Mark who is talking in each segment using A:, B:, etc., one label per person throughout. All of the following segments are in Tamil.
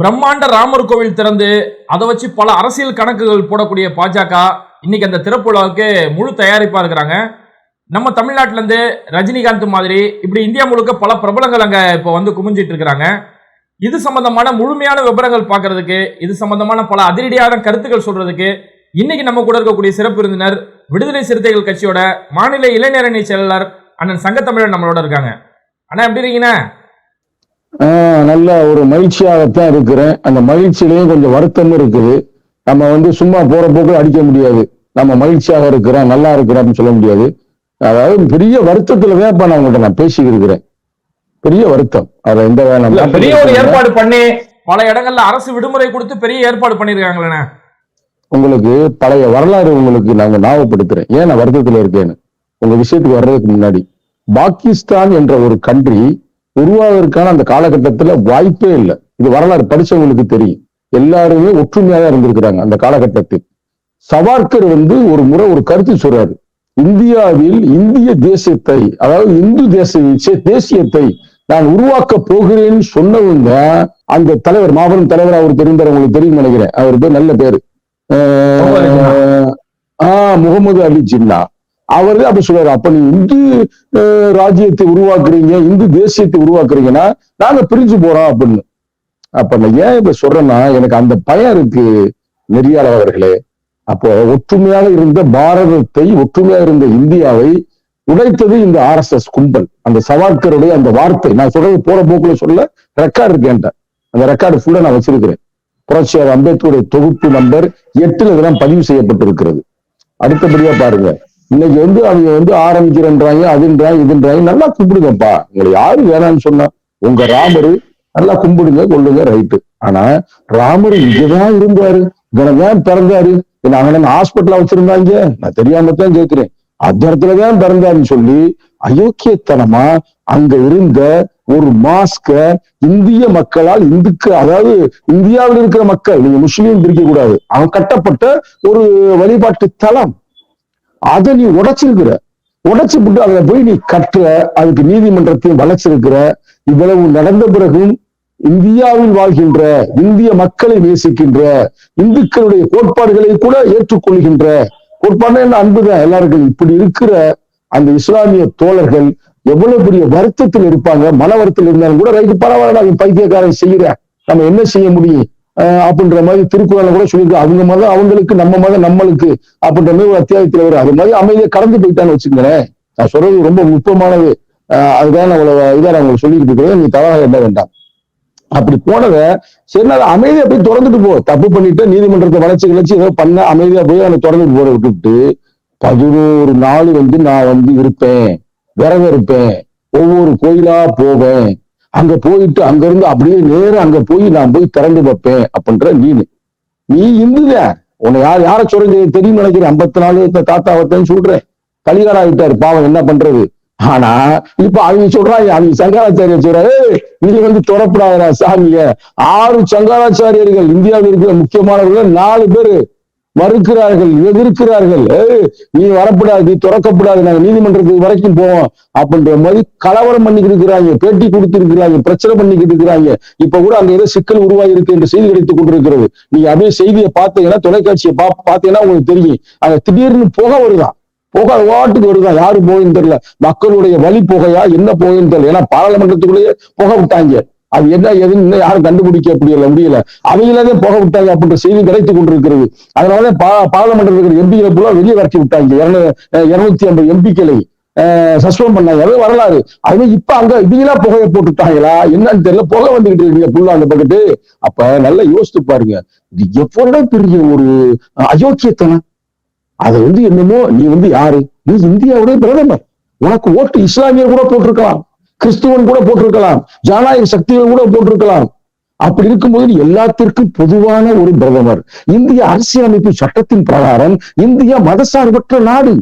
A: பிரம்மாண்ட ராமர் கோவில் திறந்து அதை வச்சு பல அரசியல் கணக்குகள் போடக்கூடிய பாஜக இன்னைக்கு அந்த திறப்பு விழாவுக்கு முழு தயாரிப்பா இருக்கிறாங்க. நம்ம தமிழ்நாட்டிலேருந்து ரஜினிகாந்த் மாதிரி இப்படி இந்தியா முழுக்க பல பிரபலங்கள் அங்கே இப்போ வந்து குமிஞ்சிட்டு இருக்கிறாங்க. இது சம்பந்தமான முழுமையான விவரங்கள் பார்க்கறதுக்கு இது சம்பந்தமான பல அதிரடியான கருத்துக்கள் சொல்றதுக்கு இன்னைக்கு நம்ம கூட இருக்கக்கூடிய சிறப்பு விருந்தினர் விடுதலை சிறுத்தைகள் கட்சியோட மாநில இளைஞரணி செயலாளர் அண்ணன் சங்கத்தமிழன் நம்மளோட இருக்காங்க. அண்ணா எப்படி இருக்கீங்கண்ணா
B: நல்ல ஒரு மகிழ்ச்சியாகத்தான் இருக்கிறேன். அந்த மகிழ்ச்சியிலையும் கொஞ்சம் வருத்தமும் இருக்குது. நம்ம வந்து சும்மா போற போக்குல அடிக்க முடியாது. நம்ம மகிழ்ச்சியாக இருக்கிறோம் நல்லா இருக்கிறோம் அப்படின்னு சொல்ல முடியாது. அதாவது பெரிய வருத்தத்துல தான் இப்ப நான் உங்கள்கிட்ட நான் பேசிக்கிட்டு இருக்கிறேன். பெரிய வருத்தம். அதுல எந்த
A: பெரிய ஒரு ஏற்பாடு பண்ணி பல இடங்கள்ல அரசு விடுமுறை கொடுத்து பெரிய ஏற்பாடு பண்ணிருக்காங்களே
B: உங்களுக்கு பழைய வரலாறு உங்களுக்கு நாங்க ஞாபகப்படுத்துறேன். ஏன் நான் வருத்தத்துல இருக்கேன்னு? உங்க விஷயத்துக்கு வர்றதுக்கு முன்னாடி பாகிஸ்தான் என்ற ஒரு கண்ட்ரி உருவாவதற்கான அந்த காலகட்டத்துல வாய்ப்பே இல்லை. இது வரலாறு படிச்சவங்களுக்கு தெரியும். எல்லாருமே ஒற்றுமையாக இருந்திருக்கிறாங்க அந்த காலகட்டத்தில். சவார்கர் வந்து ஒரு முறை ஒரு கருத்து சொல்றாரு. இந்தியாவில் இந்திய தேசத்தை அதாவது இந்து தேச தேசியத்தை நான் உருவாக்க போகிறேன்னு சொன்னவங்க அந்த தலைவர் மாபெரும் தலைவர் அவர் தெரிந்தார் உங்களுக்கு தெரியும் நினைக்கிறேன். அவர் பேர் நல்ல பேரு. ஆஹ் முகமது அலி ஜின்னா. அவர் அப்படி சொல்றாரு. அப்ப நீ இந்து ராஜ்யத்தை உருவாக்குறீங்க இந்து தேசியத்தை உருவாக்குறீங்கன்னா நாங்க பிரிஞ்சு போறோம் அப்படின்னு. அப்ப நான் ஏன் இப்ப சொல்றேன்னா எனக்கு அந்த பயம் இருக்கு நெறியாளர்களே அப்போ ஒற்றுமையாக இருந்த பாரதத்தை ஒற்றுமையாக இருந்த இந்தியாவை உடைத்தது இந்த ஆர்எஸ்எஸ் கும்பல். அந்த சவார்கருடைய அந்த வார்த்தை நான் சொல்றது போற போக்குல சொல்ல ரெக்கார்டு இருக்கு அந்த ரெக்கார்டு ஃபுல்லா நான் வச்சிருக்கிறேன். புரட்சியார் அம்பேத்கருடைய தொகுப்பு நம்பர் எட்டுல இதெல்லாம் பதிவு செய்யப்பட்டிருக்கிறது. அடுத்தபடியா பாருங்க. இன்னைக்கு வந்து அவங்க வந்து ஆரம்பிக்கிறன்றாங்க அதுன்றாங்க இதுன்றாங்க. நல்லா கும்பிடுங்கப்பா. உங்களை யாரு வேணாம்னு சொன்னா உங்க ராமரு நல்லா கும்பிடுங்க கொள்ளுங்க ரைட்டு. ஆனா ராமர் இங்கதான் இருந்தாரு. இங்கதான் பிறந்தாரு. என்ன அங்க ஹாஸ்பிட்டலா வச்சிருந்தாங்க? நான் தெரியாம தான் கேட்கிறேன். அந்த இடத்துலதான் பிறந்தாருன்னு சொல்லி அயோக்கியத்தனமா அங்க இருந்த ஒரு மாஸ்க இந்திய மக்களால் இந்துக்கு அதாவது இந்தியாவில் இருக்கிற மக்கள் நீங்க முஸ்லீம் பிரிக்க கூடாது அவன் கட்டப்பட்ட ஒரு வழிபாட்டு தலம். அதை நீ உடைச்சிருக்கிற. உடைச்சு விட்டு அதை போய் நீ கட்டுற. அதுக்கு நீதிமன்றத்தையும் வளைச்சிருக்கிற. இவ்வளவு நடந்த பிறகும் இந்தியாவில் வாழ்கின்ற இந்திய மக்களை நேசிக்கின்ற இந்துக்களுடைய கோட்பாடுகளை கூட ஏற்றுக்கொள்கின்ற கோட்பாடு என்ன? அன்புதான் எல்லாருக்கும் இப்படி இருக்கிற அந்த இஸ்லாமிய தோழர்கள் எவ்வளவு பெரிய வருத்தத்தில் இருப்பாங்க. மன வருத்தத்தில் இருந்தாலும் கூட ரைட்டு பரவாயில்ல அவன் பைத்தியக்காரன் செய்யற. நம்ம என்ன செய்ய முடியும்? அப்படின்ற மாதிரி திருக்குறள் கூட சொல்லியிருக்கு. அவங்க மதம் அவங்களுக்கு நம்ம மதம் நம்மளுக்கு அப்படின்ற மாதிரி ஒரு அத்தியாயத்தில் வரும் அது மாதிரி அமைதியை கடந்து போயிட்டான்னு வச்சுக்கிறேன் நான் சொல்றது ரொம்ப நுட்பமானது. அதுதான் நான் அவ்வளவு இதை நான் உங்களுக்கு சொல்லிட்டு இருக்கிறேன். நீ தவறாக எண்ண வேண்டாம். அப்படி போனத சரி நான் அமைதியா போய் திறந்துட்டு போ. தப்பு பண்ணிட்டு நீதிமன்றத்தை வளர்ச்சி கிளச்சி ஏதோ பண்ண அமைதியா போய் அவனை திறந்துட்டு போற விட்டுட்டு பதினோரு நாள் வந்து நான் வந்து இருப்பேன் விரதம் இருப்பேன் ஒவ்வொரு கோயிலா போவேன். அங்க போயிட்டு அங்க இருந்து அப்படியே நேரம் அங்க போய் நான் போய் திறந்து வைப்பேன் அப்படின்ற நீனு. நீ இந்துல உன்னை யார் யார சொல்றது தெரியும் நினைக்கிறேன்? ஐம்பத்தி நாலு இந்த தாத்தா அவத்தன்னு சொல்றேன். கலிகாரா ஆயிட்டாரு பாவம் என்ன பண்றது? ஆனா இப்ப அவங்க சொல்றாங்க அவங்க சங்கராச்சாரியர் சொல்றாரு "ஏய், நீ வந்து தொடப்படாத சாமிய. ஆறு சங்கராச்சாரியர்கள் இந்தியாவில் இருக்கிற முக்கியமானவர்கள் நாலு பேரு. மறுக்கிறார்கள் எதிர்க்கிறார்கள். நீ வரப்படாது நீ திறக்கப்படாது நாங்க நீதிமன்றத்துக்கு வரைக்கும் போவோம் அப்படின்ற மாதிரி கலவரம் பண்ணிக்கிட்டு இருக்கிறாங்க பேட்டி கொடுத்திருக்கிறாங்க பிரச்சனை பண்ணிக்கிட்டு இருக்கிறாங்க. இப்ப கூட அங்க ஏதோ சிக்கல் உருவாகி இருக்கு என்று செய்தி கிடைத்துக் கொண்டிருக்கிறது. நீங்க அப்படியே செய்தியை பார்த்தீங்கன்னா தொலைக்காட்சியை பா பார்த்தீங்கன்னா உங்களுக்கு தெரியும். அங்க திடீர்னு புகை வருதான் புகை வாட்டுக்கு வருதான் யாரு போகுதுன்னு தெரியல. மக்களுடைய வழி புகையா என்ன போகுதுன்னு தெரியல. ஏன்னா பாராளுமன்றத்துக்குள்ளேயே புகை விட்டாங்க. அது என்ன எதுன்னு இன்னும் யாரும் கண்டுபிடிக்க முடியல முடியல. அவங்களே புக விட்டாங்க அப்படின்ற செய்தி கிடைத்து கொண்டிருக்கிறது. அதனாலதான் பா பாராளுமன்றத்தில் இருக்கிற எம்பிகளை பூரா வெளியே வரட்டி விட்டாங்க. இருநூத்தி ஐம்பது எம்பிக்களை சஸ்பெண்ட் பண்ணாங்க. அது வரலாறு. அது இப்ப அங்க இவங்களா புகையை போட்டுட்டாங்களா? என்னன்னு தெரியல. புகை வந்துகிட்டு இருக்கீங்க புல்லா அந்த பக்கத்து. அப்ப நல்லா யோசித்து பாருங்க. இது எவ்வளவு பெரிய ஒரு அயோக்கியத்தனம். அது வந்து என்னமோ நீ வந்து யாரு? நீ இந்தியாவுடைய பிரதமர். உனக்கு ஓட்டு இஸ்லாமியர் கூட போட்டிருக்கலாம். கிறிஸ்துவன் கூட போட்டிருக்கலாம். ஜனநாயக சக்திகள் கூட போட்டிருக்கலாம். அப்படி இருக்கும்போது எல்லாத்திற்கும் பொதுவான ஒரு பிரதமர். இந்திய அரசியலமைப்பு சட்டத்தின் பிரகாரம் இந்தியா மதசார்பற்ற நாடு.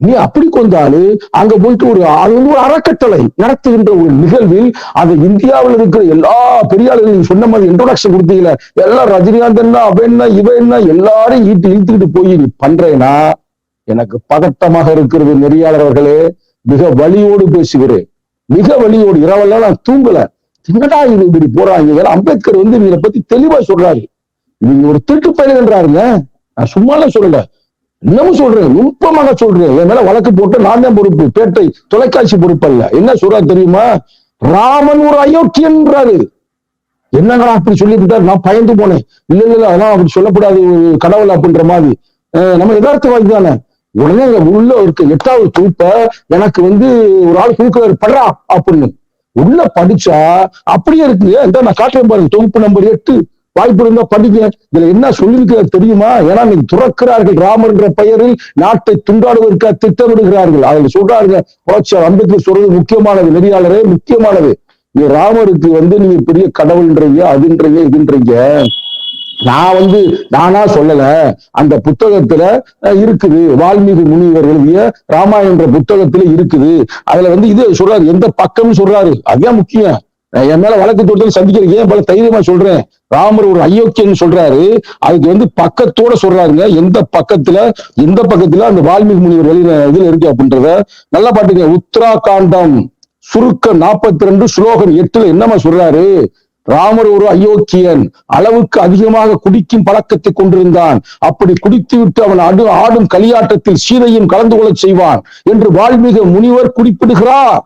B: நீ அப்படி கொண்டாலே அங்க போயிட்டு ஒரு அது வந்து ஒரு அறக்கட்டளை நடத்துகின்ற ஒரு நிகழ்வில் அது இந்தியாவில் இருக்கிற எல்லா பெரியாளர்களும் சொன்ன மாதிரி இன்ட்ரோடக்ஷன் கொடுத்தீங்களே எல்லாம் ரஜினிகாந்த் என்ன அவன் என்ன இவ என்ன எல்லாரும் ஈட்டு இழுத்துக்கிட்டு போய் நீ பண்றேன்னா எனக்கு பதட்டமாக இருக்கிறது நெறியாளர் அவர்களே மிக வலியோடு பேசுகிறேன். மிக வழியோடு இரவெல்லாம் நான் தூங்கல. என்னடா இது இப்படி போறாங்க அம்பேத்கர் வந்து இவங்களை பத்தி தெளிவா சொல்றாரு. இவங்க ஒரு திருட்டு பயிலுன்றாருங்க நான் சும்மால சொல்லல. இன்னமும் சொல்றேன். நுட்பமாக சொல்றேன். என் மேல வழக்கு போட்டு நான் தான் பொறுப்பு. பேட்டை தொலைக்காட்சி பொறுப்பு அல்ல. என்ன சொல்றாரு தெரியுமா? ராமன் ஒரு அயோக்கியன்றாரு என்னங்களா அப்படி சொல்லிட்டு நான் பயந்து போனேன். இல்ல இல்ல அதெல்லாம் அப்படி சொல்லக்கூடாது. ஒரு கடவுள் அப்படின்ற மாதிரி. நம்ம யதார்த்தவாதி தானே. உடனே அங்க உள்ள இருக்க எட்டாவது தூப்ப எனக்கு வந்து ஒரு ஆள் கொடுக்குறாரு படுறா அப்படின்னு. உள்ள படிச்சா அப்படியே இருக்கு. இந்த நான் காட்டுறேன் பாருங்க தொகுப்பு நம்பர் எட்டு. வாய்ப்பு இருந்தா படிங்க. இதுல என்ன சொல்லியிருக்கிறார் தெரியுமா? ஏன்னா நீங்க துறக்கிறார்கள். ராமர் என்ற பெயரில் நாட்டை துண்டாடுவதற்காக திட்டமிடுகிறார்கள் அதுல சொல்றாருங்க புரட்சியார் அம்பேத்கர் சொல்றது முக்கியமானது நெறியாளரே முக்கியமானது. நீ ராமருக்கு வந்து நீங்க பெரிய கடவுள்ன்றீங்க அதுன்றீங்க இதுன்றீங்க. நான் வந்து நானா சொல்லல. அந்த புத்தகத்துல இருக்குது. வால்மீகி முனிவர் எழுதிய ராமாயணம் என்ற புத்தகத்துல இருக்குது. அதுல வந்து இது சொல்றாரு. எந்த பக்கம்னு சொல்றாரு. அதுதான் முக்கியம். என் மேல வழக்கு தொடுத்தல் சந்திக்கிறீங்க ஏன் பல தைரியமா சொல்றேன்? ராமர் ஒரு அயோக்கியன்னு சொல்றாரு. அதுக்கு வந்து பக்கத்தோட சொல்றாருங்க. எந்த பக்கத்துல? எந்த பக்கத்துல? அந்த வால்மீகி முனிவர் வெளியில இதுல இருக்கு அப்படின்றத நல்லா பாட்டுங்க உத்தராகாண்டம் சுருக்க நாற்பத்தி ரெண்டு ஸ்லோகம் எட்டுல என்னமா சொல்றாரு? ராமர் ஒரு அயோக்கியன். அளவுக்கு அதிகமாக குடிக்கும் பழக்கத்தை கொண்டிருந்தான். அப்படி குடித்துவிட்டு அவன் அடு ஆடும் களியாட்டத்தில் சீதையும் கலந்து கொள்ளச் செய்வான் என்று வால்மீக முனிவர் குறிப்பிடுகிறார்.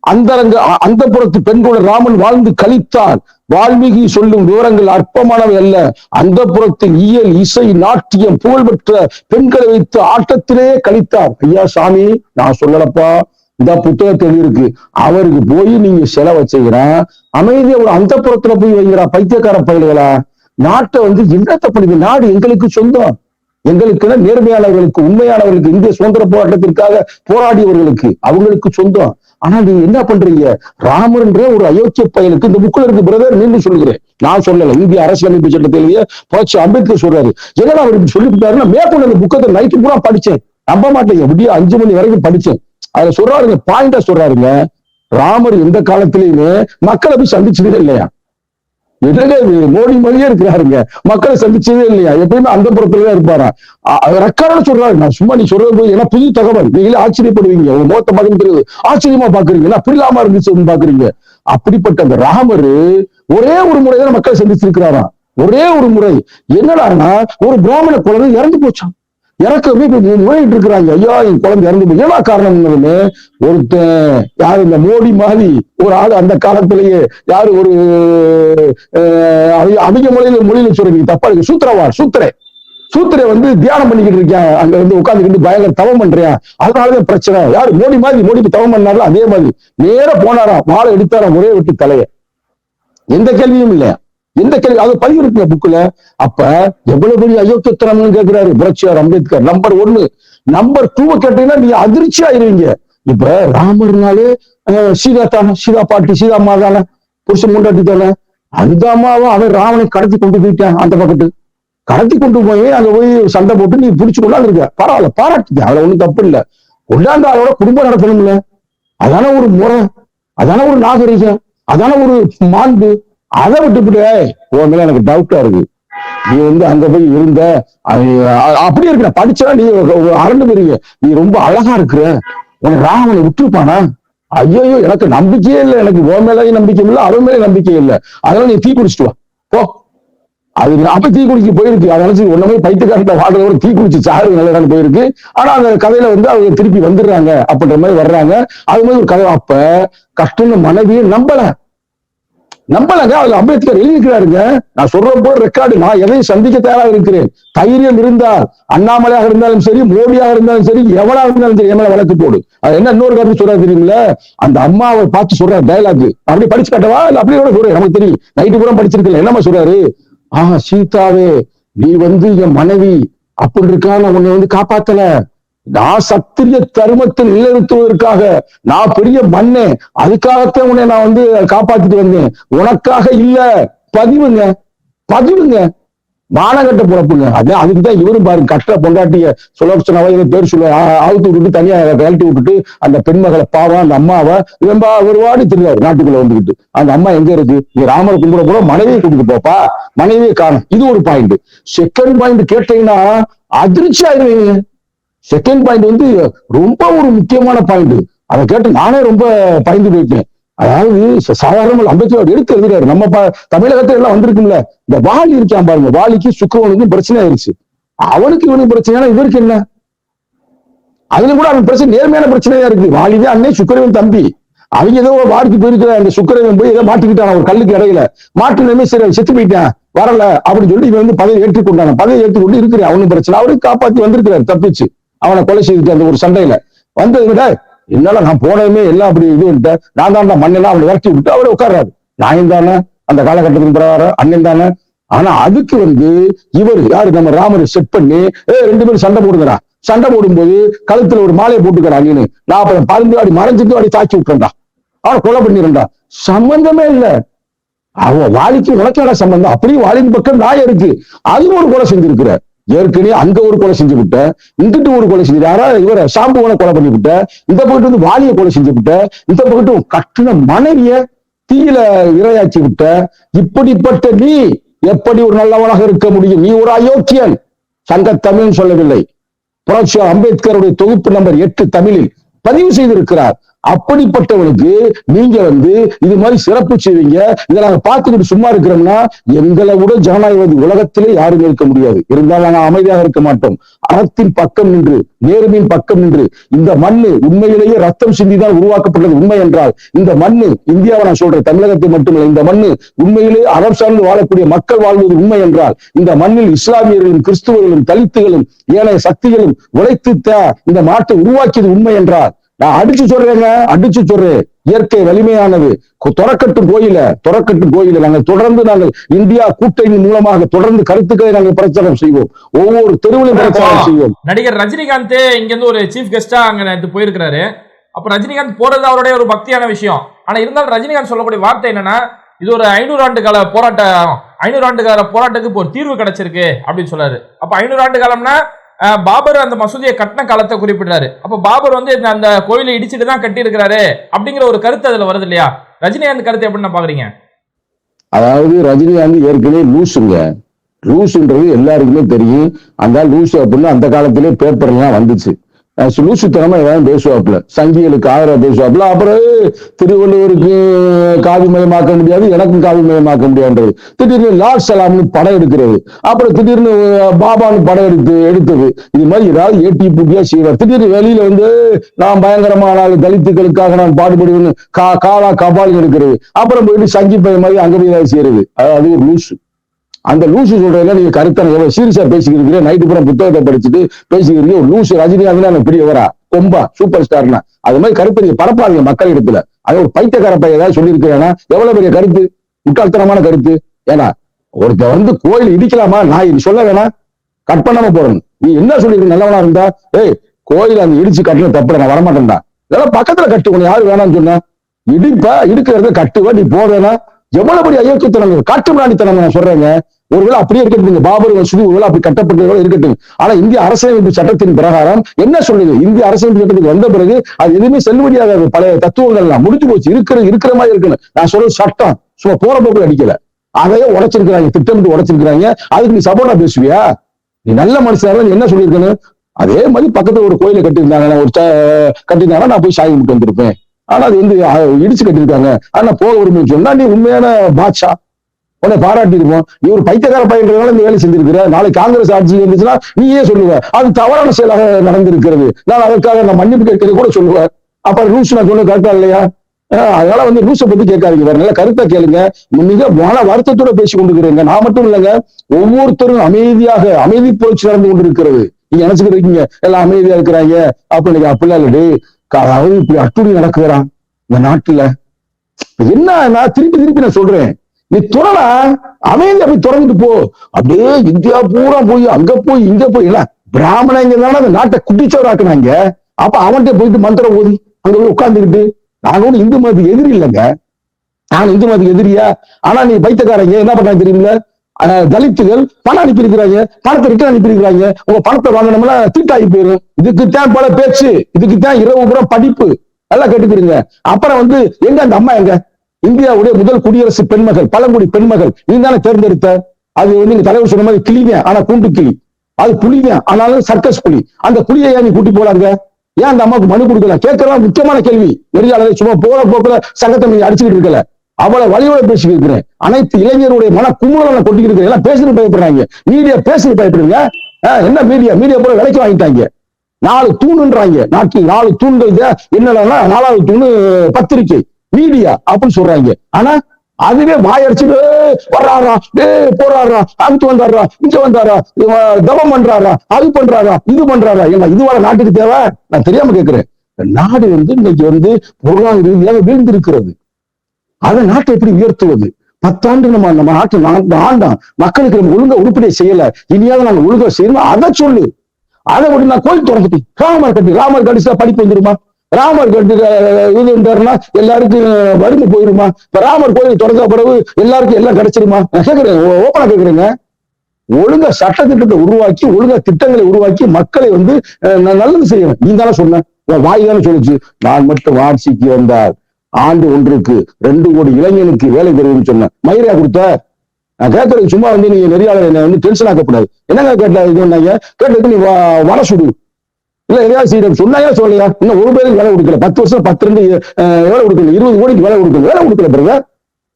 B: அந்தரங்க அந்த புறத்து பெண்களுடன் ராமன் வாழ்ந்து கழித்தான் வால்மீகி சொல்லும் விவரங்கள் அற்பமானவை அல்ல. அந்த புறத்தில் இயல் இசை நாட்டியம் புகழ்பெற்ற பெண்களை வைத்து ஆட்டத்திலே கழித்தார் ஐயா சாமி நான் சொல்லலப்பா. இந்த புத்தகத்தில் இருக்கு அவருக்கு போய் நீங்க செலவு செய்கிறா அமைதியை ஒரு அந்த புறத்துல போய் வைங்கிறா பைத்தியக்கார பயில்களா. நாட்டை வந்து என்னத்தை பண்ணுது நாடு எங்களுக்கு சொந்தம். எங்களுக்குன்னா நேர்மையானவர்களுக்கு உண்மையானவர்களுக்கு இந்திய சுதந்திர போராட்டத்திற்காக போராடியவர்களுக்கு அவங்களுக்கு சொந்தம். ஆனா நீங்க என்ன பண்றீங்க? ராமர்ன்ற ஒரு அயோக்கிய பையனுக்கு இந்த புக்கில் இருக்கு பிரதர் நீங்க சொல்லுகிறேன். நான் சொல்லல. இந்திய அரசியலமைப்பு சட்டத்திலேயே புரட்சி அம்பேத்கர் சொல்றாரு. என்னடா அவர் இப்படி சொல்லிவிட்டாருன்னா மேற்கொண்டு அந்த புக்கத்தை நைட்டு பூரா படிச்சேன். நம்ப மாட்டேங்க விடிய அஞ்சு மணி வரைக்கும் படிச்சேன். அதுல சொல்றாருங்க பாயிண்டா சொல்றாருங்க. ராமர் எந்த காலத்திலயுமே மக்களை போய் சந்திச்சதே இல்லையா? என்னங்க மோடி மாதிரியே இருக்கிறாருங்க. மக்களை சந்திச்சதே இல்லையா? எப்பயுமே அந்த புறத்துலதான் இருப்பாரா? ரெக்கார்டோட சொல்றாரு. நான் சும்மா நீ சொல்றது ஏன்னா புது தகவல். நீங்களே ஆச்சரியப்படுவீங்க. உங்க மோத்த மகன் தெரியுது ஆச்சரியமா பாக்குறீங்க அப்படி இல்லாம இருந்துச்சு பாக்குறீங்க அப்படிப்பட்ட அந்த ராமர் ஒரே ஒரு முறை தான் மக்களை சந்திச்சிருக்கிறாராம். ஒரே ஒரு முறை. என்னடான்னா ஒரு பிராமண குழந்தை இறந்து போச்சான் இறக்கவே இப்ப நுழையிட்டு இருக்கிறாங்க. ஐயா என் குழந்தை இறந்து போய் ஏன்னா காரணம்னு ஒருத்தன் யாரு இந்த மோடி மாதிரி ஒரு ஆள் அந்த காலத்திலேயே யாரு ஒரு அதிக- அதிக மொழியில மொழியில சொல்றீங்க. தப்பா இருக்கு. சூத்திரவார் சூத்திரே சூத்திரை வந்து தியானம் பண்ணிக்கிட்டு இருக்கேன். அங்க வந்து உட்காந்துக்கிட்டு பயங்கர தவம் பண்றேன். அதனாலதான் பிரச்சனை. யாரு மோடி மாதிரி மோடிக்கு தவம் பண்ணாலும் அதே மாதிரி. நேரா போனாராம். வாழை எடுத்தாராம். ஒரே விட்டு தலைய. எந்த கேள்வியும் இல்லையா? எந்த கேள்வி அது பதிவு புக்குல புக்ல அப்ப எவ்வளவு பெரிய அயோக்கியத்தனம்னு கேட்கிறாரு புரட்சியார் அம்பேத்கர். நம்பர் ஒன்னு. நம்பர் டூ கேட்டீங்கன்னா நீங்க அதிர்ச்சி ஆயிருவீங்க. இப்ப ராமர்னாலே சீதா தானே சீதா பாட்டி சீதா அம்மா தானே புருஷன் முண்டாட்டி தானே. அந்த அம்மாவும் அவன் ராவனை கடத்தி கொண்டு போயிட்டான் அந்த பக்கத்து கடத்தி கொண்டு போய் அங்க போய் சண்டை போட்டு நீ பிடிச்சு கொண்டாந்து இருக்க. பரவாயில்ல பாராட்டுங்க. அதுல ஒண்ணும் தப்பு இல்ல. கொண்டாந்து அவரோட குடும்பம் நடத்தணும்ல. அதான ஒரு முறை. அதான ஒரு நாகரிகம். அதான ஒரு மாண்பு. அதை விட்டுவிட்டு "ஏய், உன் மேல எனக்கு டவுட்டா இருக்கு. நீ வந்து அங்க போய் இருந்த அப்படியே இருக்கிற படிச்சா நீ ஒரு அரண்டு நீ ரொம்ப அழகா இருக்கிற உன் ராவனை விட்டுருப்பானா? ஐயோ எனக்கு நம்பிக்கையே இல்லை. எனக்கு உன் மேலேயும் நம்பிக்கை இல்லை அவன் மேலே நம்பிக்கை இல்லை. அதனால நீ தீ குடிச்சிட்டு வா. போ. அது அப்ப தீ குடிக்க போயிருக்கு. அதை நினைச்சு ஒண்ணுமே பைத்தியக்காரத்தை வாழ்றதோட தீ குடிச்சு சாரு நல்லதான் போயிருக்கு. ஆனா அந்த கதையில வந்து அவங்க திருப்பி வந்துடுறாங்க அப்படின்ற மாதிரி வர்றாங்க. அது மாதிரி ஒரு கதை. அப்ப கஷ்டம்னு மனைவியை நம்பல. நம்பலங்க அதுல அம்பேத்கர் எழுதியிருக்கிறாருங்க. நான் சொல்ற போது ரெக்கார்டு நான் எதையும் சந்திக்க தயாராக இருக்கிறேன். தைரியம் இருந்தால் அண்ணாமலையாக இருந்தாலும் சரி மோடியாக இருந்தாலும் சரி எவனா இருந்தாலும் சரி என் வழக்கு போடு. அது என்ன இன்னொரு கருத்து சொல்றாரு தெரியுங்களா அந்த அம்மாவை பார்த்து சொல்ற டயலாக் அப்படி படிச்சு காட்டவா? இல்ல அப்படியே கூட சொல்றேன் நமக்கு தெரியும். நைட்டு கூட படிச்சிருக்கல. என்னமா சொல்றாரு? ஆஹ் சீதாவே நீ வந்து என் மனைவி. அப்படி இருக்கான்னு உன்னை வந்து காப்பாத்தல. நான் சத்திரிய தருமத்தை நிலைநிறுத்துவதற்காக நான் பெரிய மண்ணே அதுக்காகத்தான் உன்னை நான் வந்து காப்பாத்திட்டு வந்தேன். உனக்காக இல்ல. பதிவுங்க. பதிவுங்க. மானகட்ட பிறப்புங்க. அது அதுக்கு தான் இவரும் பாருங்க கஷ்ட பொண்டாட்டிய சுலோச்சனாவா இவன் பேர் சொல்ல அவுத்து விட்டுட்டு தனியா கழட்டி விட்டுட்டு அந்த பெண்மகளை பாவம் அந்த அம்மாவை இவன்பா ஒரு வாடி நாட்டுக்குள்ள வந்துகிட்டு அந்த அம்மா எங்க இருக்கு? நீ ராமர் கும்பிட கூட மனைவியை கூட்டிட்டு போப்பா. மனைவியை காணும். இது ஒரு பாயிண்ட் செகண்ட் பாயிண்ட் கேட்டீங்கன்னா அதிர்ச்சி ஆயிருவீங்க செகண்ட் பாயிண்ட் வந்து ரொம்ப ஒரு முக்கியமான பாயிண்ட் அதை கேட்டு நானே ரொம்ப பயந்து போயிட்டேன். அதாவது ச- சாதாரண அம்பேத்கர் எடுத்து எழுதுறாரு. நம்ம தமிழகத்துல எல்லாம் வந்திருக்கும்ல. இந்த வாலி இருக்கான் பாருங்க. வாலிக்கு சுக்கரவனுக்கும் பிரச்சனை ஆயிருச்சு. அவனுக்கு இவனுக்கு பிரச்சனைனா இவருக்கு என்ன? அதுல கூட அவன் பிரச்சனை நேர்மையான பிரச்சனையா இருக்கு வாலிதான் அண்ணே சுக்கரவன் தம்பி. அவங்க ஏதோ வாடிக்கு போயிருக்கிற அந்த சுக்கரவன் போய் ஏதோ மாட்டிக்கிட்டான். ஒரு கல்லுக்கு இடையில. மாட்டுனமே சரி செத்து போயிட்டான். வரல அப்படின்னு சொல்லி இவன் வந்து பதவி ஏற்றுக்கொண்டான. பதவி ஏற்றுக்கொண்டு இருக்கிறான். அவனும் பிரச்சனை. அவருக்கு காப்பாத்தி வந்திருக்கிறாரு தப்பிச்சு. அவனை கொலை செய்துட்டு அந்த ஒரு சண்டையில. வந்தது விட என்னால நான் போனதுமே எல்லாம் அப்படி இது நான் தான் மண்ணெல்லாம் அவனை விரட்டி விட்டு அவர் உட்கார்றாரு. நான் தானே? அந்த காலகட்டத்தின் பிரகாரம் அண்ணன் தானே? ஆனா அதுக்கு வந்து இவர் யாரு? நம்ம ராமர் செட் பண்ணி ஏ ரெண்டு பேரும் சண்டை போடுங்கடா. சண்டை போடும்போது கழுத்துல ஒரு மாலையை போட்டுக்கடா நீனு நான் அப்புறம் பறந்து அடி மறைஞ்சிட்டு அடி தாக்கி விட்டுறா அவனை கொலை பண்ணிடுறா சம்பந்தமே இல்ல. அவன் வாலிக்கு உனக்கேடா சம்பந்தம். அப்படியே வாலின் பக்கம் நாய் இருக்கு. அது ஒரு கொலை செஞ்சிருக்கிற ஏற்கனவே அங்க ஒரு கொலை செஞ்சு விட்ட இங்கிட்டு ஒரு கொலை செஞ்சு யாரா இவர சாம்புவனை கொலை பண்ணி விட்ட இந்த பக்கத்து வந்து வாலிய கொலை செஞ்சு விட்ட இந்த பக்கத்து கட்டின மனைவிய தீயில இரையாச்சி விட்ட இப்படிப்பட்ட நீ எப்படி ஒரு நல்லவனாக இருக்க முடியும்? நீ ஒரு அயோக்கியன். சங்க தமிழ் சொல்லவில்லை. புரட்சி அம்பேத்கருடைய தொகுப்பு நம்பர் எட்டு தமிழில் பதிவு செய்திருக்கிறார். அப்படிப்பட்டவனுக்கு நீங்க வந்து இது மாதிரி சிறப்பு செய்வீங்க. இதை நாங்க பார்த்துக்கிட்டு சும்மா இருக்கிறோம்னா எங்களை விட ஜனநாயகவாதி உலகத்திலே யாரும் இருக்க முடியாது. இருந்தாலும் நாங்க அமைதியாக இருக்க மாட்டோம். அறத்தின் பக்கம் நின்று நேர்மையின் பக்கம் நின்று இந்த மண்ணு உண்மையிலேயே ரத்தம் சிந்திதான் உருவாக்கப்பட்டது உண்மை என்றால் இந்த மண்ணு இந்தியாவை நான் சொல்றேன் தமிழகத்தை மட்டுமல்ல இந்த மண்ணு உண்மையிலே அறம் சார்ந்து வாழக்கூடிய மக்கள் வாழ்வது உண்மை என்றால் இந்த மண்ணில் இஸ்லாமியர்களும் கிறிஸ்துவர்களும் தலித்துகளும் ஏனைய சக்திகளும் உழைத்து த- இந்த நாட்டை உருவாக்கியது உண்மை என்றால் நான் அடிச்சு சொல்றேங்க அடிச்சு சொல்றேன். இயற்கை வலிமையானது. துறக்கட்டும் கோயில துறக்கட்டும் கோயில நாங்கள் தொடர்ந்து நாங்கள் இந்தியா கூட்டணி மூலமாக தொடர்ந்து கருத்துக்களை நாங்கள் பிரச்சாரம் செய்வோம். ஒவ்வொரு தெருவிலும் பிரச்சாரம் செய்வோம்.
A: நடிகர் ரஜினிகாந்த் இங்க இருந்து ஒரு சீஃப் கெஸ்டா அங்க நேத்து போயிருக்கிறாரு. அப்ப ரஜினிகாந்த் போறது அவருடைய ஒரு பக்தியான விஷயம். ஆனா இருந்தாலும் ரஜினிகாந்த் சொல்லக்கூடிய வார்த்தை என்னன்னா இது ஒரு ஐநூறு ஆண்டு கால போராட்டம் ஐநூறு ஆண்டு கால போராட்டத்துக்கு ஒரு தீர்வு கிடைச்சிருக்கு அப்படின்னு சொல்றாரு அப்ப ஐநூறு ஆண்டு காலம்னா பாபர் அந்த மசூதியை கட்டின காலத்தை குறிப்பிடுறாரு. அப்ப பாபர் வந்து அந்த கோயிலை இடிச்சிட்டு தான் கட்டி இருக்கிறாரு அப்படிங்கிற ஒரு கருத்து அதுல வருது இல்லையா? ரஜினிகாந்த் கருத்து எப்படி பாக்குறீங்க?
B: அதாவது ரஜினிகாந்த் ஏற்கனவே லூசுங்க. லூசுன்றது எல்லாருக்குமே தெரியும். அந்த லூசு அப்படின்னு அந்த காலத்திலே பேப்பர்லாம் வந்துச்சு. லூசுத்தனமா ஏதாவது பேசுவாப்புல. சங்கிகளுக்கு ஆதரவு பேசுவாப்புல. அப்புறம் திருவள்ளுவருக்கு காவிமயமாக்க முடியாது எனக்கும் காவிமயமாக்க முடியாதுன்றது திடீர்னு லால் சலாம்னு படம் எடுக்கிறது. அப்புறம் திடீர்னு பாபான்னு படம் எடுத்து எடுத்தது. இது மாதிரி ஏதாவது ஏட்டி புட்டியா செய்வார். திடீர்னு வெளியில வந்து நான் பயங்கரமான தலித்துகளுக்காக தலித்துக்களுக்காக நான் பாடுபடுவேன்னு கா காலா கபால் எடுக்கிறது. அப்புறம் போயிட்டு சங்கி பையன் மாதிரி அங்க போய் செய்யறது. அது ஒரு லூசு. அந்த லூசு சொல்றதுல நீங்க கருத்தனை எவ்வளவு சீரியஸா பேசிக்கிறீங்க நைட்டு பூரா புத்தகத்தை படிச்சுட்டு பேசிக்கிறீங்க ஒரு லூசு ரஜினிகாந்த் எனக்கு பெரியவரா கொம்பா சூப்பர் ஸ்டார்னா அது மாதிரி கருத்தை நீங்க பரப்பாதீங்க மக்கள் இடத்துல. அது ஒரு பைத்தியக்கார பையன் ஏதாவது சொல்லியிருக்கிறேன்னா எவ்வளவு பெரிய கருத்து? முட்டாள்தனமான கருத்து. ஏன்னா ஒருத்தர் வந்து கோயில் இடிக்கலாமா? நான் இது சொல்ல வேணாம். கட் பண்ணாம போறேன் நீ என்ன சொல்லிருக்க நல்லவனா இருந்தா ஏய் கோயில் அந்த இடிச்சு கட்டின தப்புல நான் வரமாட்டேன்டா. இதெல்லாம் பக்கத்துல கட்டுக்கணும் யாரு வேணாம்னு சொன்னா? இடிப்பா இடுக்கிறத கட்டுவ நீ போவேனா? எவ்வளவு பெரிய அயோக்கியத்தனம் காட்டு பிராணித்தனம் நான் சொல்றேங்க. ஒருவேளை அப்படியே இருக்கட்டும் பாபர் மசூதி ஒருவேளை அப்படி கட்டப்பட்டதோட இருக்கட்டும். ஆனா இந்திய அரசியலமைப்பு சட்டத்தின் பிரகாரம் என்ன சொல்லுது? இந்திய அரசியலமைப்பு சட்டத்துக்கு வந்த பிறகு அது எதுவுமே செல்லுபடியாகாது பல தத்துவங்கள்லாம் முடிஞ்சு போச்சு. இருக்கிற இருக்கிற மாதிரி இருக்கணும். நான் சொல்றது சட்டம் சும்மா போற போக்கு அடிக்கல. அதையே உடைச்சிருக்கிறாங்க திட்டமிட்டு உடைச்சிருக்கிறாங்க. அதுக்கு நீ சப்போர்ட்டா பேசுவியா? நீ நல்ல மனுஷனா நீ என்ன சொல்லியிருக்கணும்? அதே மாதிரி பக்கத்துல ஒரு கோயிலை கட்டியிருந்தாங்க நான் ஒரு கட்டியிருந்தாங்க கட்டியிருந்தாங்கன்னா நான் போய் சாமி கும்பிட்டு வந்திருப்பேன். ஆனா அது வந்து இடிச்சு கட்டியிருக்காங்க. ஆனா போக விரும்புன்னு சொன்னா நீ உண்மையான பாட்ஷா. உன்னை பாராட்டி இருப்போம் நீ ஒரு பைத்தியக்கார பையன்றதுனால இந்த வேலை செஞ்சிருக்கிற. நாளை காங்கிரஸ் ஆட்சி இருந்துச்சுன்னா நீயே சொல்லுவ. அது தவறான செயலாக நடந்திருக்கிறது. நான் அதற்காக நான் மன்னிப்பு கேட்கறது கூட சொல்லுவேன் அப்ப ரூல்ஸ் நான் சொன்ன கரெக்டா இல்லையா? அதனால வந்து ரூல்ஸை பத்தி கேட்காதீங்க. வேற நல்ல கருத்தை கேளுங்க. மிக மன வருத்தத்தோட பேசி கொண்டிருக்கிறீங்க. நான் மட்டும் இல்லைங்க. ஒவ்வொருத்தரும் அமைதியாக அமைதி புரட்சி நடந்து கொண்டிருக்கிறது. நீங்க நினைச்சுக்கிட்டு இருக்கீங்க. எல்லாம் அமைதியா இருக்கிறாங்க. அப்படின்னு அப்படிலாம் இல்லடி அதாவது இப்படி அட்டுடி நடக்குறான் இந்த நாட்டுல. என்ன நான் திருப்பி திருப்பி நான் சொல்றேன். நீ துறடா அமைதியா அப்படி துறந்துட்டு போ. அப்படியே இந்தியா பூரா போய் அங்க போய் இங்க போய் இல்ல பிராமணங்க தானே அந்த நாட்டை குட்டிச்சவராக்குனாங்க. அப்ப அவன்கிட்ட போயிட்டு மந்திரம் ஓதி அங்க போய் உட்கார்ந்துக்கிட்டு நாங்க ஒண்ணு இந்து மதத்துக்கு எதிரி இல்லைங்க. நான் இந்து மதத்துக்கு எதிரியா? ஆனா நீ பைத்தக்காரங்க என்ன பண்றாங்க தெரியுமில்ல? தலித்துகள் பணம் அனுப்பியிருக்கிறாங்க பணத்தை ரிட்டர்ன் அனுப்பியிருக்கிறாங்க. உங்க பணத்தை வாங்கணும்னா தீட்டாகி போயிடும் இதுக்குத்தான் பல பேச்சு இதுக்குத்தான் இரவு பூரா படிப்பு. நல்லா கேட்டுக்கிறீங்க. அப்புறம் வந்து எங்க அந்த அம்மா எங்க? இந்தியாவுடைய முதல் குடியரசு பெண்மகள் பழங்குடி பெண்மகள். நீ தானே தேர்ந்தெடுத்த? அது வந்து நீங்க தலைவர் சொன்ன மாதிரி கிளிங்க ஆனா கூண்டு கிளி. அது புலிங்க ஆனாலும் சர்க்கஸ் புலி. அந்த புலியை ஏன் நீ கூட்டி போறாங்க ஏன் அந்த அம்மாவுக்கு மனு கொடுக்கல? கேட்கறதா முக்கியமான கேள்வி. நெறியாளர் சும்மா போற போக்குல சங்கத்தை நீங்க அடிச்சுக்கிட்டு இருக்கல. அவளை வழியோட பேசிக்கிட்டு இருக்கிறேன். அனைத்து இளைஞருடைய மன குமுறலை கொட்டிக்கிட்டு இருக்கிறேன் எல்லாம் பேசுறது பயப்படுறாங்க. மீடியா பேசுறது பயப்படுங்க. ஆஹ், என்ன மீடியா மீடியா போல விலைக்கு வாங்கிட்டாங்க. நாலு தூணுன்றாங்க. நாட்டில் நாலு தூண்கள் இது என்னன்னா நாலாவது தூணு பத்திரிக்கை. மீடியா அப்படின்னு சொல்றாங்க. ஆனா அதுவே வாயடிச்சு "ஏய், வர்றாரா? ஏ போறாரா? அங்கிட்டு வந்தாரா? இங்க வந்தாரா? தவம் பண்றாரா? அது பண்றாரா? இது பண்றாரா? ஏன்னா இதுவா நாட்டுக்கு தேவை? நான் தெரியாம கேட்கிறேன் நாடு வந்து இன்னைக்கு வந்து பொருளாதார ரீதியாக வீழ்ந்திருக்கிறது. அதை நாட்டை எப்படி உயர்த்துவது? பத்தாண்டு நம்ம நம்ம நாட்டு ஆண்டாம். மக்களுக்கு நம்ம ஒழுங்கா உருப்படியை செய்யல. இனியாவது நாங்க ஒழுங்கா செய்யணும்? அதை சொல்லு. அதை விட்டு நான் கோயில் திறந்துட்டு ராமர் கட்டி ராமர் கடிசா படிப்பு வந்துருமா? ராமர் கட்டு இதுன்றாருன்னா எல்லாருக்கும் வறுமை போயிருமா? இப்ப ராமர் கோயில் திறந்த பிறகு எல்லாருக்கும் எல்லாம் கிடைச்சிருமா? நான் கேட்கிறேன் ஓப்பனா கேட்கிறேங்க ஒழுங்கா சட்ட திட்டத்தை உருவாக்கி ஒழுங்கா திட்டங்களை உருவாக்கி மக்களை வந்து நல்லது செய்யணும் நீ தானே சொன்ன வாய் தானே சொல்லுச்சு. நான் மட்டும் ஆட்சிக்கு வந்தால் ஆண்டு ஒன்றுக்கு ரெண்டு கோடி இளைஞனுக்கு வேலை தருவேன்னு சொன்னேன். மயிரியா கொடுத்த? நான் கேட்கறதுக்கு சும்மா வந்து நீங்க நெறியாளர் என்ன வந்து டென்ஷன் ஆக்கக்கூடாது என்னங்க கேட்ட இது கேட்டதுக்கு நீ வ- வர சுடு. இல்ல எதையாவது செய்யணும் சொன்னாயா சொல்லையா இன்னும் ஒரு பேருக்கு வேலை கொடுக்கல. பத்து வருஷம் பத்து ரெண்டு வேலை கொடுக்கல. இருபது கோடிக்கு வேலை கொடுக்கல. வேலை கொடுக்கல பிறகு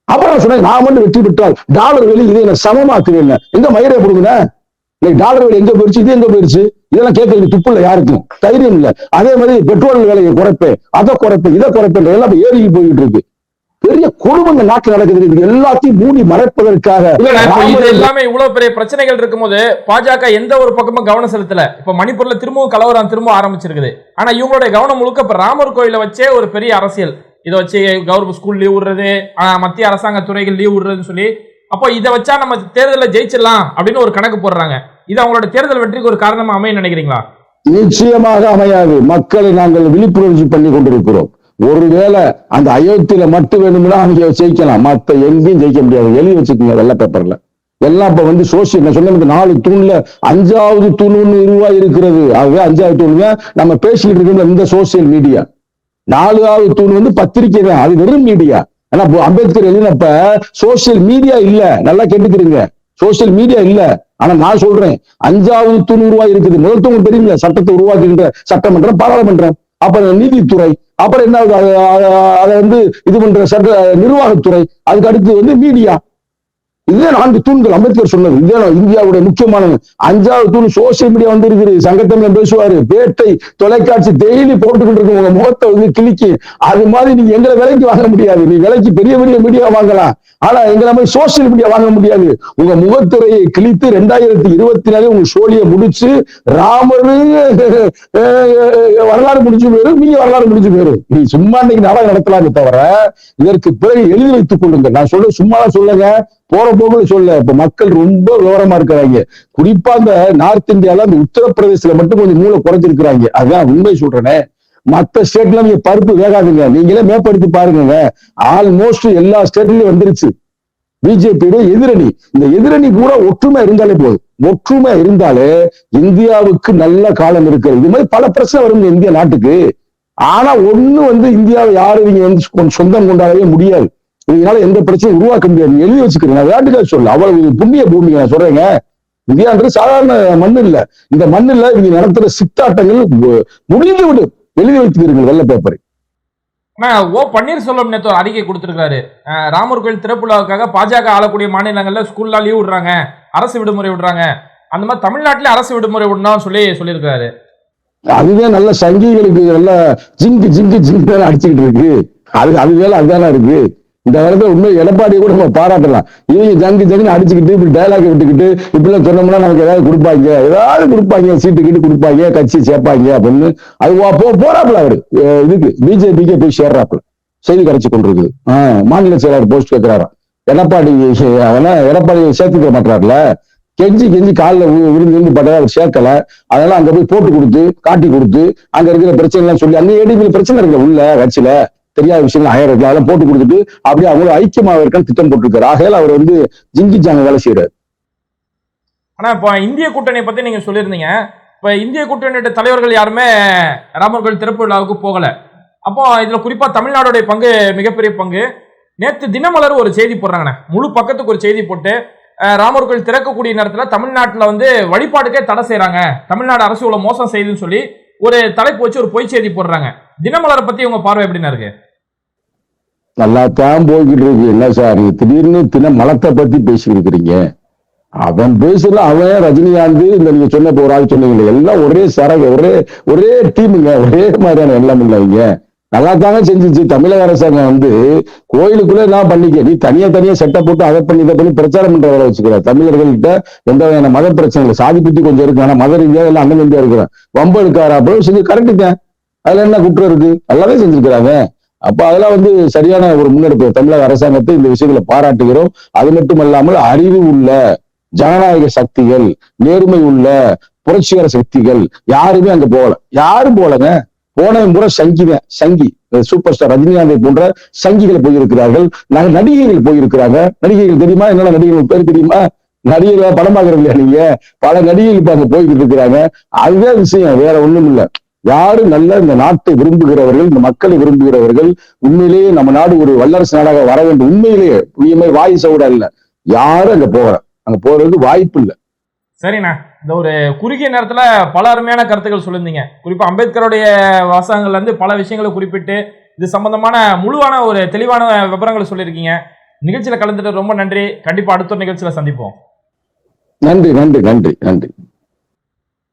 B: அப்புறம் சொன்னேன் நான் மட்டும் வெற்றி பெற்றால் டாலர் விலை இதை என்ன சமமாக்குவேன் எங்க மயிரை கொடுங்க இன்னைக்கு டாலர் விலை எங்க போயிருச்சு? இது எங்க போயிருச்சு? இதெல்லாம் கேட்கறதுக்கு துப்பு இல்லை யாருக்கும் தைரியம் இல்லை. அதே மாதிரி பெட்ரோல் விலையை குறைப்பேன் அதை குறைப்பேன் இதை குறைப்பேன் எல்லாம் ஏறி போயிட்டு இருக்கு. பெரிய கொடுமைங்க நாட்டுல நடக்குது இது எல்லாத்தையும் மூடி மறைப்பதற்காக
A: இது எல்லாமே இவ்வளவு பெரிய பிரச்சனைகள் இருக்கும்போது பாஜக எந்த ஒரு பக்கமும் கவனம் செலுத்தல. இப்ப மணிப்பூர்ல திரும்பவும் கலவரம் திரும்ப ஆரம்பிச்சிருக்குது. ஆனா இவங்களுடைய கவனம் முழுக்க இப்ப ராமர் கோயில வச்சே ஒரு பெரிய அரசியல். இதை வச்சு கவர்மெண்ட் ஸ்கூல் லீவ் விடுறது ஆஹ், மத்திய அரசாங்க துறைகள் லீவ் விடுறதுன்னு சொல்லி அப்போ இதை வச்சா நம்ம தேர்தலில் ஜெயிச்சிடலாம் அப்படின்னு ஒரு கணக்கு போடுறாங்க. இது அவங்களோட தேர்தல் வெற்றிக்கு ஒரு காரணமா அமைய நினைக்கிறீங்களா?
B: நிச்சயமாக அமையாது. மக்களை நாங்கள் விழிப்புணர்ச்சி பண்ணி கொண்டிருக்கிறோம். ஒருவேளை அந்த அயோத்தியில மட்டும் வேணும்னா அங்கே ஜெயிக்கலாம். மற்ற எங்கேயும் ஜெயிக்க முடியாது. எழுதி வச்சுக்கோங்க வெள்ள பேப்பர்ல எல்லாம் இப்ப வந்து சோசியல் நான் சொன்ன நாலு தூண்ல அஞ்சாவது தூண் ஒன்று உருவாகி இருக்கிறது. ஆகவே அஞ்சாவது தூண்ல நம்ம பேசிக்கிட்டு இருக்கிற இந்த சோசியல் மீடியா நாலாவது தூண் வந்து பத்திரிகை தான் அது வெறும் மீடியா ஆனா இப்போ அம்பேத்கர் எழுதினப்ப சோசியல் மீடியா இல்ல. நல்லா கேட்டுக்கிறீங்க. சோசியல் மீடியா இல்ல. ஆனா நான் சொல்றேன் அஞ்சாவது தூண் உருவாகி இருக்குது. முதல் தூண் தெரியுமில்ல சட்டத்தை உருவாக்குகின்ற சட்டமன்றம் பாராளுமன்றம். அப்ப நீதித்துறை அப்புறம் என்ன ஆகுது? அதை வந்து இது பண்ற சட்ட நிர்வாகத்துறை அதுக்கு அடுத்து வந்து மீடியா இதே நான்கு தூண்கள் அம்பேத்கர் சொன்னது. இதே இந்தியாவுடைய முக்கியமானது அஞ்சாவது தூண் சோசியல் மீடியா வந்து இருக்குது சங்கத்தமிழன் பேசுவாரு. பேட்டை தொலைக்காட்சி டெய்லி போட்டுக்கிட்டு இருக்கு உங்க முகத்தை வந்து கிளிக்கு அது மாதிரி நீங்க எங்களை விலைக்கு வாங்க முடியாது. நீ விலைக்கு பெரிய பெரிய மீடியா வாங்கலாம். ஆனா எங்களை மாதிரி சோசியல் மீடியா வாங்க முடியாது. உங்க முகத்துறையை கிழித்து ரெண்டாயிரத்தி இருபத்தி நாலு உங்க சோழியை முடிச்சு ராமர் வரலாறு முடிஞ்சு போயிரு நீங்க வரலாறு முடிஞ்சு போயிரு. நீ சும்மா இன்னைக்கு நாடகம் நடத்தலாமே தவிர இதற்கு பிறகு எழுதி வைத்துக் கொள்ளுங்க நான் சொல்ல சும்மா சொல்லுங்க போற போகுல சொல்ல இப்ப மக்கள் ரொம்ப விவரமா இருக்கிறாங்க. குறிப்பா இந்த நார்த் இந்தியால அந்த உத்தரப்பிரதேசத்துல மட்டும் கொஞ்சம் மூளை குறைஞ்சிருக்கிறாங்க. அதான் உண்மை சொல்றேனே. மத்த ஸ்டேட்ல நீங்க பருப்பு வேகாதுங்க. நீங்களே மேம்படுத்தி பாருங்க ஆல்மோஸ்ட் எல்லா ஸ்டேட்லயும் வந்துருச்சு. பிஜேபியோட எதிரணி. இந்த எதிரணி கூட ஒற்றுமை இருந்தாலே போதும். ஒற்றுமை இருந்தாலே இந்தியாவுக்கு நல்ல காலம் இருக்கு இது மாதிரி பல பிரச்சனை வரும் இந்திய நாட்டுக்கு. ஆனா ஒண்ணு வந்து இந்தியாவை யாரும் இவங்க வந்து சொந்தம் கொண்டாடவே முடியாது. இதனால எந்த பிரச்சனையும் உருவாக்க முடியாது. எழுதி வச்சுக்கிறேன். நான் விளையாட்டுக்காக சொல்ல அவ்வளவு புண்ணிய பூமி நான் சொல்றேங்க. இந்தியான்றது சாதாரண மண் இல்ல இந்த மண்ணுல இவங்க நடத்துற சித்தாட்டங்கள் முடிந்து விடும். எழுதி வைத்துக்கிறீர்கள் வெள்ள பேப்பர்
A: ஓ பன்னீர்செல்வம் நேற்று அறிக்கை கொடுத்திருக்காரு ராமர் கோயில் திறப்புலாவுக்காக பாஜக ஆளக்கூடிய மாநிலங்கள்ல ஸ்கூல்லாம் லீவ் விடுறாங்க. அரசு விடுமுறை விடுறாங்க. அந்த மாதிரி தமிழ்நாட்டிலே அரசு விடுமுறை விடணும்னு சொல்லி சொல்லியிருக்காரு
B: அதுதான் நல்ல சங்கிகளுக்கு நல்ல ஜிங்கு ஜிங்கு ஜிங்கு அடிச்சுக்கிட்டு இருக்கு. அது அது வேலை அதுதானே இருக்கு? இந்த காலத்துல உண்மை எடப்பாடியை கூட நம்ம பாராட்டலாம். இவங்க ஜங்கு ஜங்குன்னு அடிச்சுக்கிட்டு இப்படி டைலாக் விட்டுக்கிட்டு இப்படிலாம் சொன்னோம்னா நமக்கு ஏதாவது கொடுப்பாங்க. ஏதாவது கொடுப்பாங்க. சீட்டு கிட்டு கொடுப்பாங்க. கட்சி சேர்ப்பாங்க அப்படின்னு. அது போ போறாப்புல அவரு. இதுக்கு பிஜேபிக்கு போய் சேர்றாப்புல. செய்தி கிடைச்சு கொண்டிருக்குது. ஆஹ் மாநில செயலாளர் போஸ்ட் கேட்கிறாராம் எடப்பாடி அவன எடப்பாடி சேர்த்துக்க மாட்டாருல. கெஞ்சி கெஞ்சி காலில் விழுந்து விழுந்து பட்டதை அவர் சேர்க்கல. அதனால அங்க போய் போட்டு கொடுத்து காட்டி கொடுத்து அங்க இருக்கிற பிரச்சனை எல்லாம் சொல்லி அங்கே ஏடிபி பிரச்சனை இருக்குல்ல உள்ள கட்சியில. தெரியாத விஷயங்கள் ஆயிரம் அதெல்லாம் போட்டு கொடுத்துட்டு அப்படியே அவங்களும் ஐக்கியமாக இருக்கான்னு திட்டம் போட்டிருக்காரு. ஆகையால் அவர் வந்து ஜிங்கி ஜாங்க வேலை செய்யறாரு
A: ஆனா இப்போ இந்திய கூட்டணியை பத்தி நீங்க சொல்லியிருந்தீங்க. இப்போ இந்திய கூட்டணியோட தலைவர்கள் யாருமே ராமர் கோயில் திறப்பு விழாவுக்கு போகல. அப்போ இதுல குறிப்பா தமிழ்நாடுடைய பங்கு மிகப்பெரிய பங்கு. நேற்று தினமலர் ஒரு செய்தி போடுறாங்கண்ணே. முழு பக்கத்துக்கு ஒரு செய்தி போட்டு ராமர் கோயில் திறக்கக்கூடிய நேரத்தில் தமிழ்நாட்டில் வந்து வழிபாட்டுக்கே தடை செய்கிறாங்க தமிழ்நாடு அரசு இவ்வளோ மோசம் செய்யுதுன்னு சொல்லி ஒரு தலைப்பு வச்சு ஒரு பொய் செய்தி போடுறாங்க. தினமலரை பத்தி உங்க பார்வை எப்படின்னா இருக்கு?
B: நல்லா தான் போய்கிட்டு இருக்கு என்ன சார் நீங்க திடீர்னு தின மலத்தை பத்தி பேசிட்டு இருக்கிறீங்க அவன் பேசல அவன் ரஜினிகாந்த் இந்த நீங்க சொன்ன ஒரு ஆள் சொன்னீங்க எல்லாம் ஒரே சரக ஒரே ஒரே டீமுங்க. ஒரே மாதிரியான எல்லாம் இல்லைங்க நல்லா தாங்க செஞ்சிச்சு. தமிழக அரசாங்கம் வந்து கோயிலுக்குள்ள நான் பண்ணிக்க. நீ தனியா தனியா செட்டப் போட்டு அதை பண்ணி இதை பண்ணி பிரச்சாரம் பண்றவரை வச்சுக்கிற. தமிழர்கள்கிட்ட எந்த வகையான மத பிரச்சனை இல்லை. சாதி பத்தி கொஞ்சம் இருக்கு. ஆனா மத ரீதியாக எல்லாம் அண்ணன் இந்தியா இருக்கிறேன். வம்பு எடுக்காரா? அப்படின்னு செஞ்சு கரெக்டுங்க அதுல என்ன குற்றம் இருக்கு? நல்லாவே செஞ்சிருக்கிறாங்க. அப்ப அதெல்லாம் வந்து சரியான ஒரு முன்னெடுப்பு. தமிழக அரசாங்கத்தை இந்த விஷயங்களை பாராட்டுகிறோம். அது மட்டுமல்லாமல் அறிவு உள்ள ஜனநாயக சக்திகள் நேர்மை உள்ள புரட்சிகர சக்திகள் யாருமே அங்க போகல. யாரும் போலங்க போனவன் பூரா சங்கிதான் சங்கி சூப்பர் ஸ்டார் ரஜினிகாந்தை போன்ற சங்கிகள் போயிருக்கிறார்கள். நடிகைகள் போயிருக்கிறாங்க. நடிகைகள் தெரியுமா? என்னென்ன நடிகைகள் பேர் தெரியுமா? நடிகைகள் படம் பாக்குறது இல்லையா நீங்க? பல நடிகைகள் இப்ப அங்க போய்கிட்டு இருக்கிறாங்க. அதுதான் விஷயம். வேற ஒண்ணும் இல்லை யாரு நல்ல இந்த நாட்டை விரும்புகிறவர்கள் இந்த மக்களை விரும்புகிறவர்கள் உண்மையிலேயே நம்ம நாடு ஒரு வல்லரசு நாடாக வர வேண்டும். உண்மையிலேயே உண்மை வாய் சவுடா இல்ல யாரும் அங்க போகிற அங்க போறதுக்கு வாய்ப்பு இல்ல.
A: சரிண்ணா. இந்த ஒரு குறுகிய நேரத்துல பல அருமையான கருத்துக்கள் சொல்லியிருந்தீங்க. குறிப்பா அம்பேத்கருடைய வாசகங்கள்ல இருந்து பல விஷயங்களை குறிப்பிட்டு இது சம்பந்தமான முழுவான ஒரு தெளிவான விவரங்களை சொல்லியிருக்கீங்க. நிகழ்ச்சியில கலந்துட்டு ரொம்ப நன்றி. கண்டிப்பா அடுத்த நிகழ்ச்சியில சந்திப்போம்.
B: நன்றி நன்றி நன்றி நன்றி.